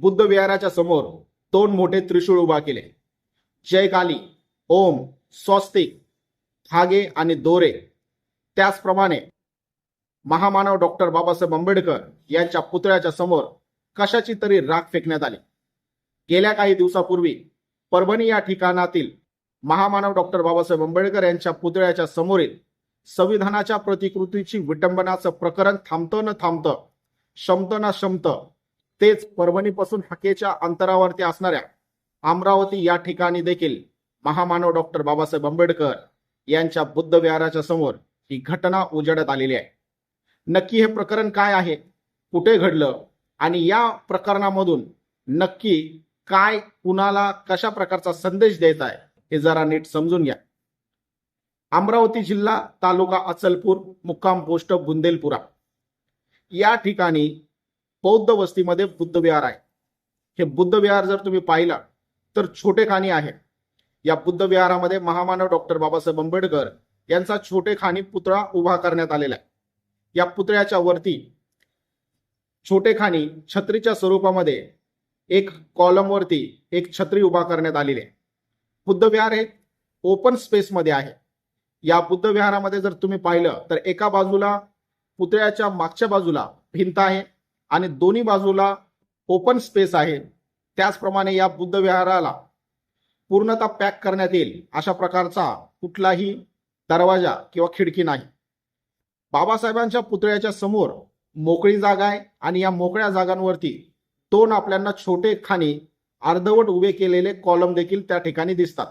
बुद्ध विहाराच्या समोर दोन मोठे त्रिशूळ उभा केले. जय काली ओम स्वस्तिक धागे आणि दोरे. त्याचप्रमाणे महामानव डॉक्टर बाबासाहेब आंबेडकर यांच्या पुतळ्याच्या समोर कशाची तरी राख फेकण्यात आली. गेल्या काही दिवसापूर्वी परभणी या ठिकाणातील महामानव डॉक्टर बाबासाहेब आंबेडकर यांच्या पुतळ्याच्या समोरील संविधानाच्या प्रतिकृतीची विटंबनाचं प्रकरण थांबतं न थांबतं शमतं ना शमतं तेच परभणीपासून हकेच्या अंतरावरती असणाऱ्या अमरावती या ठिकाणी देखील महामानव डॉक्टर बाबासाहेब आंबेडकर यांच्या बुद्ध विहाराच्या समोर ही घटना उजडत आलेली आहे. नक्की हे प्रकरण काय आहे? कुठे घडलं? आणि या प्रकरणामधून नक्की काय कुणाला कशा प्रकारचा संदेश द्यायचा आहे हे जरा नीट समजून घ्या. अमरावती जिल्हा तालुका अचलपूर मुक्काम पोस्ट बुंदेलपुरा. या ठिकाणी बौद्ध वस्तीमध्ये बुद्ध विहार आहे. हे बुद्ध विहार जर तुम्ही पाहिलं तर छोटे खाणी आहे. या बुद्ध विहारामध्ये महामानव डॉक्टर बाबासाहेब आंबेडकर यांचा छोटे खाणी पुतळा उभा करण्यात आलेला आहे. या पुतळ्याच्या वरती छोटे खाणी छत्रीच्या स्वरूपामध्ये एक कॉलमवरती एक छत्री उभा करण्यात आलेली आहे. बुद्ध विहार हे ओपन स्पेसमध्ये आहे. या बुद्ध विहारामध्ये जर तुम्ही पाहिलं तर एका बाजूला पुतळ्याच्या मागच्या बाजूला भिंत आहे. आणि दोन्ही बाजूला ओपन स्पेस आहे. त्याचप्रमाणे या बुद्ध विहाराला पूर्णतः पॅक करण्यात येईल अशा प्रकारचा कुठलाही दरवाजा किंवा खिडकी नाही. बाबासाहेबांच्या पुतळ्याच्या समोर मोकळी जागा आहे आणि या मोकळ्या जागांवरती दोन आपल्याला छोटे खाणी अर्धवट उभे केलेले कॉलम देखील त्या ठिकाणी दिसतात.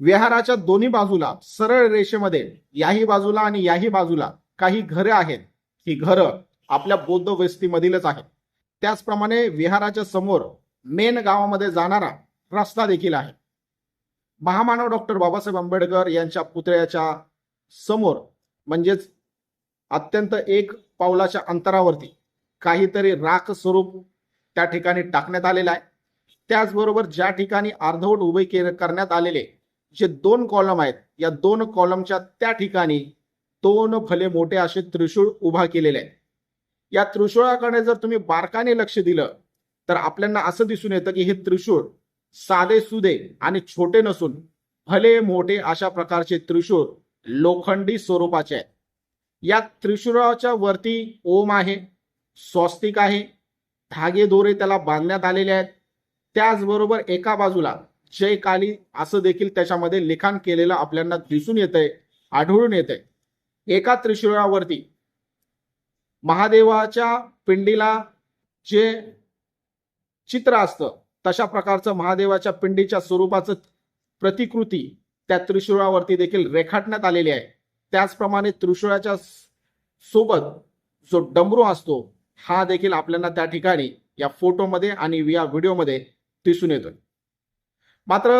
विहाराच्या दोन्ही बाजूला सरळ रेषेमध्ये याही बाजूला आणि याही बाजूला काही घरे आहेत. ही घरं आपल्या बौद्ध वस्तीमधीलच आहे. त्याचप्रमाणे विहाराच्या समोर मेन गावामध्ये जाणारा रस्ता देखील आहे. महामानव डॉक्टर बाबासाहेब आंबेडकर यांच्या पुतळ्याच्या समोर म्हणजेच अत्यंत एक पावलाच्या अंतरावरती काहीतरी राख स्वरूप त्या ठिकाणी टाकण्यात आलेलं आहे. त्याचबरोबर ज्या ठिकाणी अर्धवट उभे के करण्यात आलेले जे दोन कॉलम आहेत या दोन कॉलमच्या त्या ठिकाणी दोन फले मोठे असे त्रिशूळ उभा केलेले आहेत. या त्रिशूळाकडे जर तुम्ही बारकाने लक्ष दिलं तर आपल्याला असं दिसून येतं की हे त्रिशूळ साधे सुधे आणि छोटे नसून भले मोठे अशा प्रकारचे त्रिशूळ लोखंडी स्वरूपाचे आहेत. या त्रिशूळाच्या वरती ओम आहे स्वस्तिक आहे धागे दोरे त्याला बांधण्यात आलेले आहेत. त्याचबरोबर एका बाजूला जय काली असं देखील त्याच्यामध्ये लिखाण केलेलं आपल्याला दिसून येतंय आढळून येतंय. एका त्रिशूळावरती महादेवाच्या पिंडीला जे चित्र असतं तशा प्रकारचं महादेवाच्या पिंडीच्या स्वरूपाचं प्रतिकृती त्या त्रिशूळावरती देखील रेखाटण्यात आलेली आहे. त्याचप्रमाणे त्रिशूळाच्या सोबत जो डमरू असतो हा देखील आपल्याला त्या ठिकाणी या फोटोमध्ये आणि या व्हिडिओमध्ये दिसून येतोय. मात्र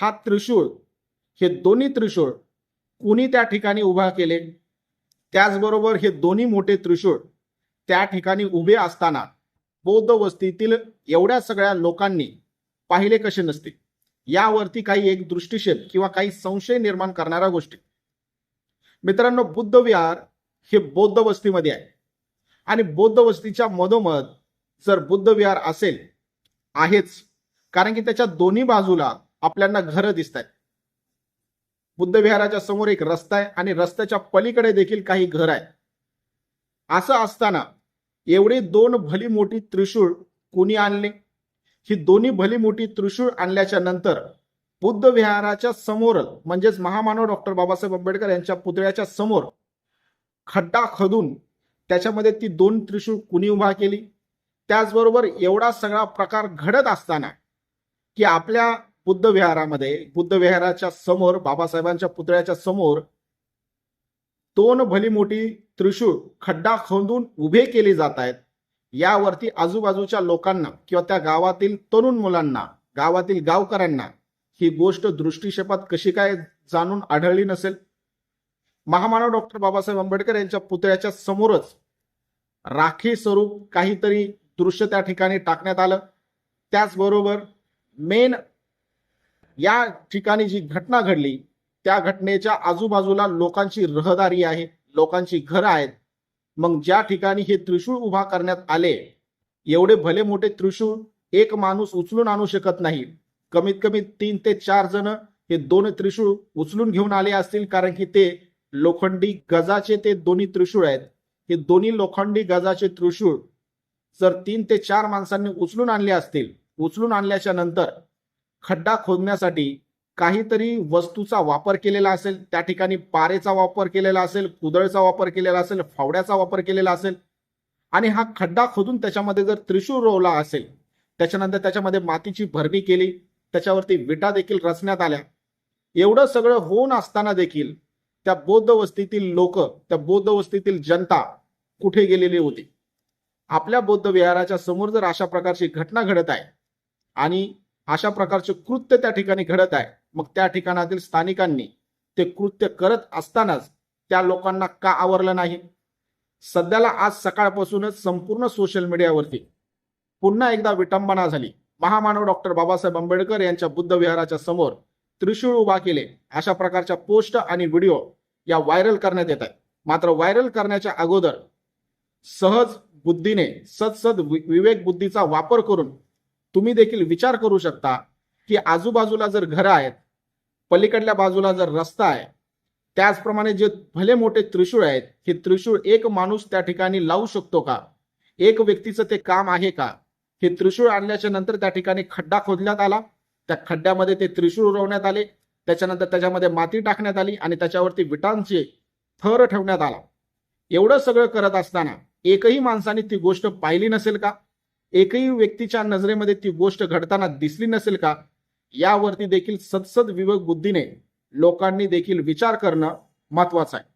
हा त्रिशूळ हे दोन्ही त्रिशूळ कुणी त्या ठिकाणी उभा केले? त्याचबरोबर हे दोन्ही मोठे त्रिशूळ त्या ठिकाणी उभे असताना बौद्ध वस्तीतील एवढ्या सगळ्या लोकांनी पाहिले कसे नसते. यावरती काही एक दृष्टिक्षेप किंवा काही संशय निर्माण करणाऱ्या गोष्टी मित्रांनो बुद्ध विहार हे बौद्ध वस्तीमध्ये आहे. आणि बौद्ध वस्तीच्या मधोमध जर बुद्ध विहार असेल आहेच. कारण की त्याच्या दोन्ही बाजूला आपल्याला घरं दिसत आहेत बुद्धविहाराच्या समोर एक रस्ता आहे आणि रस्त्याच्या पलीकडे देखील काही घर आहे. असं असताना एवढी दोन भली मोठी त्रिशूळ कोणी आणले? ही दोन्ही भली मोठी त्रिशूळ आणल्याच्या नंतर बुद्ध विहाराच्या समोर म्हणजेच महामानव डॉक्टर बाबासाहेब आंबेडकर यांच्या पुतळ्याच्या समोर खड्डा खदून त्याच्यामध्ये ती दोन त्रिशूळ कुणी उभा केली? त्याचबरोबर एवढा सगळा प्रकार घडत असताना की आपल्या बुद्ध विहारामध्ये बुद्ध विहाराच्या समोर बाबासाहेबांच्या पुतळ्याच्या समोर दोन भली मोठी त्रिशूळ खड्डा खोदून उभे केले जात आहेत. यावरती आजूबाजूच्या लोकांना किंवा त्या गावातील तरुण मुलांना गावातील गावकऱ्यांना ही गोष्ट दृष्टिक्षेपात कशी काय जाणून आढळली नसेल? महामानव डॉक्टर बाबासाहेब आंबेडकर यांच्या पुतळ्याच्या समोरच राखी स्वरूप काहीतरी दृश्य त्या ठिकाणी टाकण्यात आलं. त्याचबरोबर मेन या ठिकाणी जी घटना घडली त्या घटनेच्या आजूबाजूला लोकांची रहदारी आहे लोकांची घरं आहेत. मग ज्या ठिकाणी हे त्रिशूळ उभा करण्यात आले एवढे भले मोठे त्रिशूळ एक माणूस उचलून आणू शकत नाही. कमीत कमी तीन ते चार जण हे दोन त्रिशूळ उचलून घेऊन आले असतील कारण की ते लोखंडी गजाचे ते दोन्ही त्रिशूळ आहेत. हे दोन्ही लोखंडी गजाचे त्रिशूळ जर तीन ते चार माणसांनी उचलून आणले असतील उचलून आणल्याच्या नंतर खड्डा खोदण्यासाठी काहीतरी वस्तूचा वापर केलेला असेल त्या ठिकाणी पारेचा वापर केलेला असेल कुदळचा वापर केलेला असेल फावड्याचा वापर केलेला असेल आणि हा खड्डा खोदून त्याच्यामध्ये जर त्रिशूळ रोवला असेल त्याच्यानंतर त्याच्यामध्ये मातीची भरणी केली त्याच्यावरती विटा देखील रचण्यात आल्या एवढं सगळं होऊन असताना देखील त्या बौद्ध वस्तीतील लोक त्या बौद्ध वस्तीतील जनता कुठे गेलेली होती? आपल्या बौद्ध विहाराच्या समोर जर अशा प्रकारची घटना घडत आहे आणि अशा प्रकारचे कृत्य त्या ठिकाणी घडत आहे. मग त्या ठिकाणातील स्थानिकांनी ते कृत्य करत असतानाच त्या लोकांना का आवरलं नाही? सध्याला आज सकाळपासूनच संपूर्ण सोशल मीडियावरती पुन्हा एकदा विटंबना झाली. महामानव डॉक्टर बाबासाहेब आंबेडकर यांच्या बुद्ध विहाराच्या समोर त्रिशूळ उभा केले. अशा प्रकारच्या पोस्ट आणि व्हिडिओ या व्हायरल करण्यात येत आहेत. मात्र व्हायरल करण्याच्या अगोदर सहज बुद्धीने सदसद विवेक बुद्धीचा वापर करून तुम्ही देखील विचार करू शकता की आजूबाजूला जर घरं आहेत पलीकडल्या बाजूला जर रस्ता आहे त्याचप्रमाणे जे भले मोठे त्रिशूळ आहेत हे त्रिशूळ एक माणूस त्या ठिकाणी लावू शकतो का? एक व्यक्तीचं ते काम आहे का? हे त्रिशूळ आणल्याच्या नंतर त्या ठिकाणी खड्डा खोदण्यात आला त्या खड्ड्यामध्ये ते त्रिशूळ रोवण्यात आले त्याच्यानंतर त्याच्यामध्ये माती टाकण्यात आली आणि त्याच्यावरती विटांचे थर ठेवण्यात आला. एवढं सगळं करत असताना एकही माणसाने ती गोष्ट पाहिली नसेल का? एकही व्यक्तीच्या नजरेमध्ये ती गोष्ट घडताना दिसली नसेल का यावरती देखील सदसद विवेक बुद्धीने लोकांनी देखील विचार करणं महत्वाचं आहे.